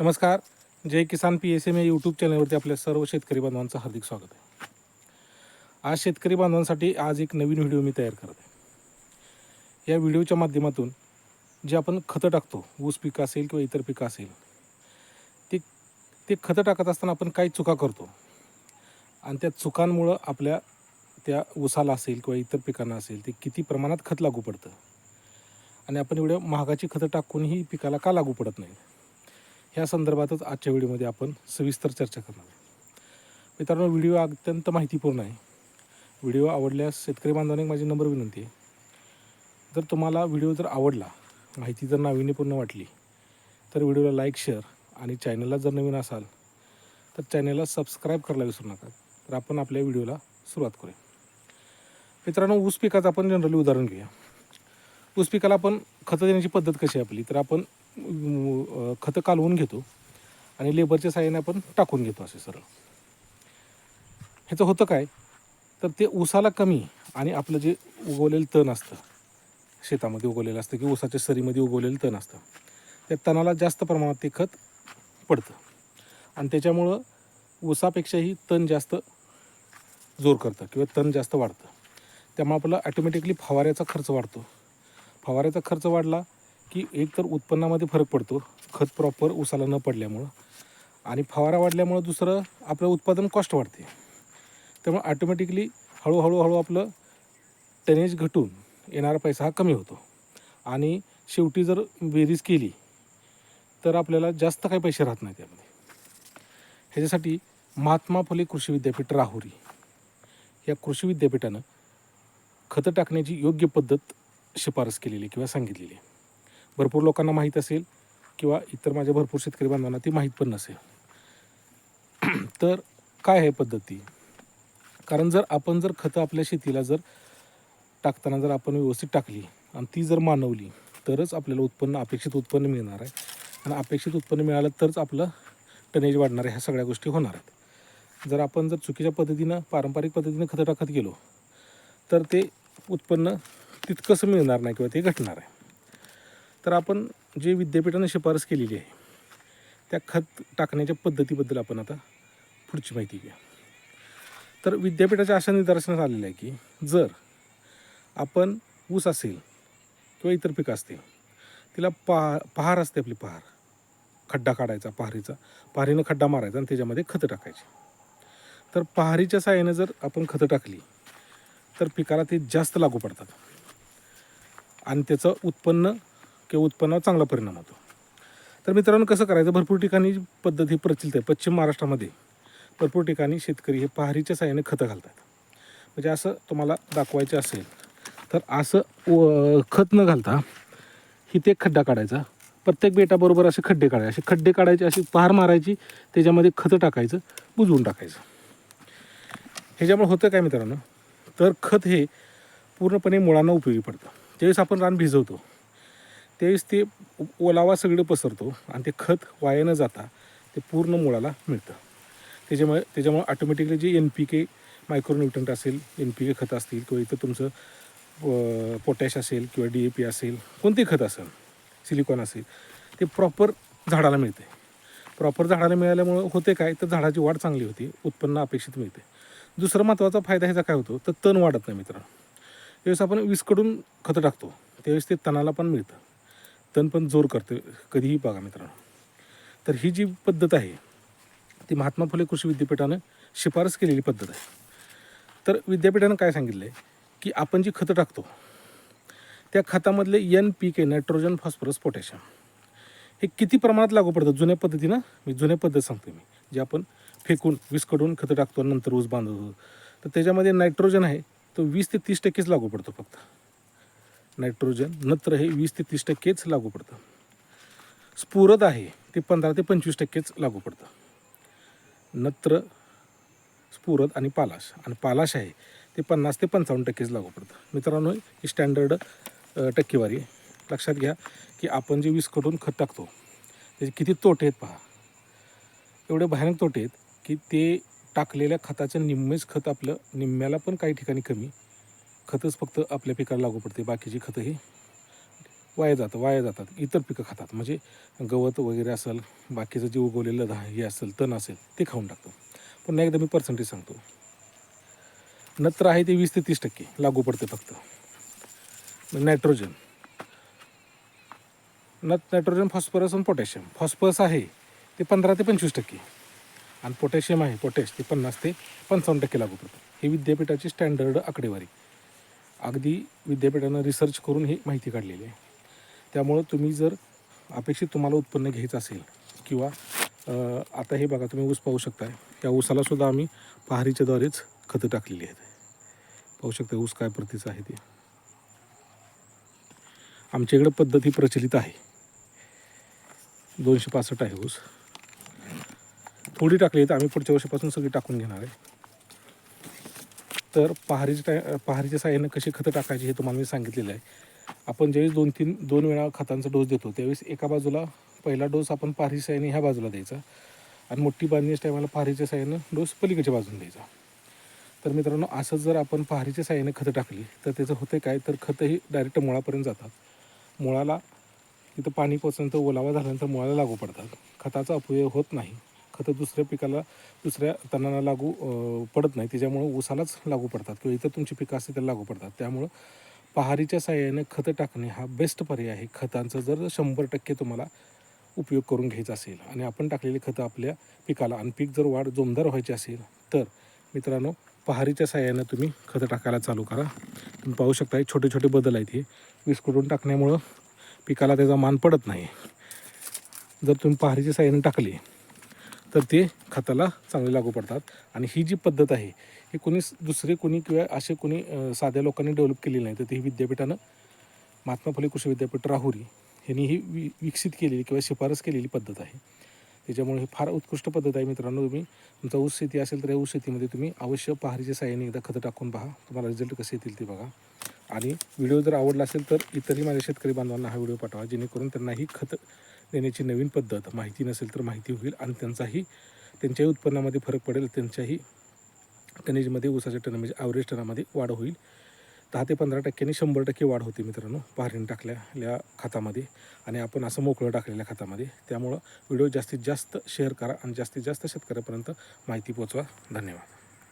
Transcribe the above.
नमस्कार. Jai Kisan P S M या YouTube चॅनलवरती आपल्या सर्व शेतकरी बांधवांचं हार्दिक स्वागत आहे. आज शेतकरी बांधवांसाठी आज एक नवीन व्हिडिओ मी तयार करत आहे. या व्हिडिओच्या माध्यमातून जे आपण खतं टाकतो ऊस पिकं असेल किंवा इतर पिकं असेल ते ते खतं टाकत असताना आपण काही चुका करतो. आणि त्या चुकांमुळं आपल्या त्या ऊसाला असेल किंवा इतर पिकांना असेल ते किती प्रमाणात खत लागू पडतं? आणि आपण एवढ्या महागाची खतं टाकूनही पिकाला का लागू पडत नाही या संदर्भातच आजच्या व्हिडिओमध्ये आपण सविस्तर चर्चा करणार आहोत. मित्रांनो व्हिडिओ अत्यंत माहितीपूर्ण आहे. व्हिडिओ आवडल्यास शेतकरी बांधवांनी माझी नंबर विनंती आहे. जर तुम्हाला व्हिडिओ जर आवडला माहिती जर नाविन्यपूर्ण वाटली तर व्हिडिओला लाईक शेअर आणि चॅनलला जर नवीन असाल तर चॅनलला सबस्क्राईब करायला विसरू नका तर आपण आपल्या व्हिडिओला सुरुवात करूया. मित्रांनो ऊस पिकाचं आपण जनरली उदाहरण घेऊया. ऊस पिकाला आपण खतं देण्याची पद्धत कशी आहे आपली? तर आपण खतं कालवून घेतो आणि लेबरच्या साह्याने आपण टाकून घेतो असे सरळ. ह्याचं होतं काय? तर ते ऊसाला कमी आणि आपलं जे उगवलेलं तण असतं शेतामध्ये उगवलेलं असतं किंवा ऊसाच्या सरीमध्ये उगवलेलं तण असतं त्या तणाला जास्त प्रमाणात ते खत पडतं. आणि त्याच्यामुळं ऊसापेक्षाही तण जास्त जोर करतं किंवा तण जास्त वाढतं. त्यामुळे आपला ॲटोमॅटिकली फवाऱ्याचा खर्च वाढतो. फवाऱ्याचा खर्च वाढला की एकतर उत्पन्नामध्ये फरक पडतो. खत प्रॉपर उसाला न पडल्यामुळं. आणि फवारा वाढल्यामुळं दुसरं आपलं उत्पादन कॉस्ट वाढते. त्यामुळे ॲटोमॅटिकली हळूहळू हळू आपलं टनेज घटून येणारा पैसा हा कमी होतो. आणि शेवटी जर बेरीज केली तर आपल्याला जास्त काही पैसे राहत नाही त्यामध्ये. ह्याच्यासाठी महात्मा फुले कृषी विद्यापीठ राहुरी या कृषी विद्यापीठानं खतं टाकण्याची योग्य पद्धत शिफारस केलेली किंवा सांगितलेली आहे. भरपूर लोकांना माहीत असेल किंवा इतर माझ्या भरपूर शेतकरी बांधवांना ती माहीत पण नसेल. तर काय आहे पद्धती? कारण जर आपण जर खतं आपल्या शेतीला जर टाकताना जर आपण व्यवस्थित टाकली आणि ती जर मानवली तरच आपल्याला उत्पन्न अपेक्षित उत्पन्न मिळणार आहे. आणि अपेक्षित उत्पन्न मिळालं तरच आपलं टनेज वाढणार आहे ह्या सगळ्या गोष्टी होणार आहेत. जर आपण जर चुकीच्या पद्धतीनं पारंपरिक पद्धतीनं खतं टाकत गेलो तर ते उत्पन्न तितकंसं मिळणार नाही किंवा ते घटणार आहे. तर आपण जे विद्यापीठाने शिफारस केलेली आहे त्या खत टाकण्याच्या पद्धतीबद्दल आपण आता पुढची माहिती घ्या. तर विद्यापीठाच्या अशा निदर्शनात आलेलं आहे की जर आपण ऊस असेल किंवा इतर पिकं असतील तिला पहा पहार असते आपली पहार. खड्डा काढायचा पहारीचा. पहारीनं खड्डा मारायचा आणि त्याच्यामध्ये खतं टाकायची. तर पहारीच्या साह्याने जर आपण खतं टाकली तर पिकाला ते जास्त लागू पडतात. आणि त्याचं उत्पन्न किंवा उत्पन्नावर चांगला परिणाम होतो. तर मित्रांनो कसं करायचं? भरपूर ठिकाणी पद्धत ही प्रचलित आहे पश्चिम महाराष्ट्रामध्ये भरपूर ठिकाणी शेतकरी हे पहारीच्या साह्याने खतं घालतात. म्हणजे असं तुम्हाला दाखवायचं असेल तर असं व- खत न घालता इथे एक खड्डा काढायचा. प्रत्येक बेटाबरोबर असे खड्डे काढायचे. असे खड्डे काढायचे अशी पहार मारायची त्याच्यामध्ये खतं टाकायचं बुजवून टाकायचं. ह्याच्यामुळे होतं काय मित्रांनो? तर खत हे पूर्णपणे मुळांना उपयोगी पडतं. ज्यावेळेस आपण रान भिजवतो त्यावेळेस ते ओलावा सगळं पसरतो आणि ते खत वाया न जाता ते पूर्ण मुळाला मिळतं. त्याच्यामुळे त्याच्यामुळे ऑटोमॅटिकली जे एन पी के मायक्रोन्युट्रंट असेल एन पी के खत असतील किंवा इथं तुमचं पोटॅश असेल किंवा डी ए पी असेल कोणते खत असेल सिलिकॉन असेल ते प्रॉपर झाडाला मिळते प्रॉपर झाडाला मिळाल्यामुळं होते काय? तर झाडाची वाढ चांगली होती उत्पन्न अपेक्षित मिळते दुसरा महत्त्वाचा फायदा ह्याचा काय होतो? तर तण वाढत नाही मित्रांनो. त्यावेळेस आपण वीसकडून खतं टाकतो. त्यावेळेस ते तणाला पण मिळतं. तण पण जोर करते कधीही बघा मित्रांनो. तर ही जी पद्धत आहे ती महात्मा फुले कृषी विद्यापीठानं शिफारस केलेली पद्धत आहे. तर विद्यापीठानं काय सांगितलं आहे की आपण जी खतं टाकतो त्या खतामधले N P K nitrogen phosphorus potassium हे किती प्रमाणात लागू पडतं? जुन्या पद्धतीनं मी जुन्या पद्धत सांगतो मी जे आपण फेकून विस्कडून खतं टाकतो आणि नंतर ऊस बांधतो. तर त्याच्यामध्ये नायट्रोजन आहे तो वीस ते तीस टक्केच लागू पडतो फक्त. नायट्रोजन नत्र हे वीस ते तीस टक्केच लागू पडतं. स्फुरद आहे ते पंधरा ते पंचवीस टक्केच लागू पडतं. नत्र स्फुरद आणि पालाश. आणि पालाश आहे ते पन्नास ते पंचावन्न टक्केच लागू पडतं. मित्रांनो ही स्टँडर्ड टक्केवारी लक्षात घ्या की आपण जे वीसकडून खत टाकतो त्याचे किती तोटे आहेत पहा. एवढे भयानक तोटे आहेत की ते टाकलेल्या खताचं निम्मेच खत आपलं निम्म्याला पण काही ठिकाणी कमी खतच फक्त आपल्या पिकाला लागू पडते बाकीची खतं ही वाया जातं वाया जातात इतर पिकं खातात. म्हणजे गवत वगैरे असेल बाकीचं जे उगवलेलं धा हे असेल तण असेल ते खाऊन टाकतो. पुन्हा एकदा मी पर्सेंटेज सांगतो. नत्र आहे ते वीस ते तीस टक्के लागू पडते फक्त. नायट्रोजन. नत नायट्रोजन फॉस्फरस आणि पोटॅशियम. फॉस्फरस आहे ते पंधरा ते पंचवीस टक्के. आणि पोटॅशियम आहे पोटॅश ते पन्नास ते पंचावन्न टक्के लागू पडतं. हे विद्यापीठाची स्टँडर्ड आकडेवारी. अगदी विद्यापीठानं रिसर्च करून ही माहिती काढलेली आहे. त्यामुळं तुम्ही जर अपेक्षित तुम्हाला उत्पन्न घ्यायचं असेल किंवा आता हे बघा तुम्ही ऊस पाहू शकताय. त्या ऊसाला सुद्धा आम्ही पहारीच्याद्वारेच खतं टाकलेली आहेत. पाहू शकता ऊस काय प्रतीचं आहे ते. आमच्या इकडं पद्धत ही प्रचलित आहे. दोनशे पासष्ट आहे ऊस. थोडी टाकली तर आम्ही पुढच्या वर्षापासून सगळी टाकून घेणार आहे. तर पहारीच्या टाय पहारीच्या साह्यानं कशी खतं टाकायची हे तुम्हाला मी सांगितलेलं आहे. आपण ज्यावेळेस दोन तीन दोन वेळा खतांचा डोस देतो त्यावेळेस एका बाजूला पहिला डोस आपण पहारीच्या साह्याने ह्या बाजूला द्यायचा आणि मोठी बांधणीच्या टायमाला पहारीच्या साह्यानं डोस पलीकडच्या बाजून द्यायचा. तर मित्रांनो असं जर आपण पहारीच्या साह्याने खतं टाकली तर त्याचं होतं काय? तर खतंही डायरेक्ट मुळापर्यंत जातात. मुळाला तिथं पाणी पोचल्यानंतर ओलावा झाल्यानंतर मुळाला लागू पडतात. खताचा अपव्यय होत नाही. खतं दुसऱ्या पिकाला दुसऱ्या तणांना लागू पडत नाही. त्याच्यामुळं ऊसालाच लागू पडतात किंवा इतर तुमची पिकं असते त्याला लागू पडतात. त्यामुळं पहारीच्या साह्याने खतं टाकणे हा बेस्ट पर्याय आहे. खतांचा जर शंभर टक्के तुम्हाला उपयोग करून घ्यायचा असेल आणि आपण टाकलेली खतं आपल्या पिकाला आणि पीक जर वाढ जोमदार व्हायची असेल तर मित्रांनो पहारीच्या साह्यानं तुम्ही खतं टाकायला चालू करा. तुम्ही पाहू शकता हे छोटे छोटे बदल आहेत हे. विस्कुटून टाकण्यामुळं पिकाला त्याचा मान पडत नाही. जर तुम्ही पहारीच्या साह्याने टाकली तर ते खताला चांगले लागू पडतात. आणि ही जी पद्धत आहे ही कोणी दुसरे कोणी किंवा असे कोणी साध्या लोकांनी डेव्हलप केलेली नाही. तर ती विद्यापीठानं महात्मा फुले कृषी विद्यापीठ राहुरी यांनी ही वि विकसित केलेली किंवा शिफारस केलेली पद्धत आहे. त्याच्यामुळे ही फार उत्कृष्ट पद्धत आहे मित्रांनो तुम्ही. तुमचा ऊस शेती असेल तर या ऊस शेतीमध्ये तुम्ही अवश्य पहारीच्या साह्याने एकदा खतं टाकून पहा. तुम्हाला रिझल्ट कसे येतील ते बघा. आणि व्हिडिओ जर आवडला असेल तर इतरही माझ्या शेतकरी बांधवांना हा व्हिडिओ पाठवा जेणेकरून त्यांना ही खत देण्याची नवीन पद्धत. माहिती नसेल तर माहिती होईल आणि त्यांचाही त्यांच्याही उत्पन्नामध्ये फरक पडेल त्यांच्याही टनेजमध्ये ऊसाच्या टन म्हणजे ॲव्हरेज टनामध्ये वाढ होईल. दहा ते पंधरा टक्क्यांनी शंभर टक्के वाढ होते मित्रांनो पाहरीने टाकलेल्या खतामध्ये. आणि आपण असं मोकळं टाकलेल्या खतामध्ये. त्यामुळं व्हिडिओ जास्तीत जास्त शेअर करा आणि जास्तीत जास्त शेतकऱ्यापर्यंत माहिती पोचवा. धन्यवाद.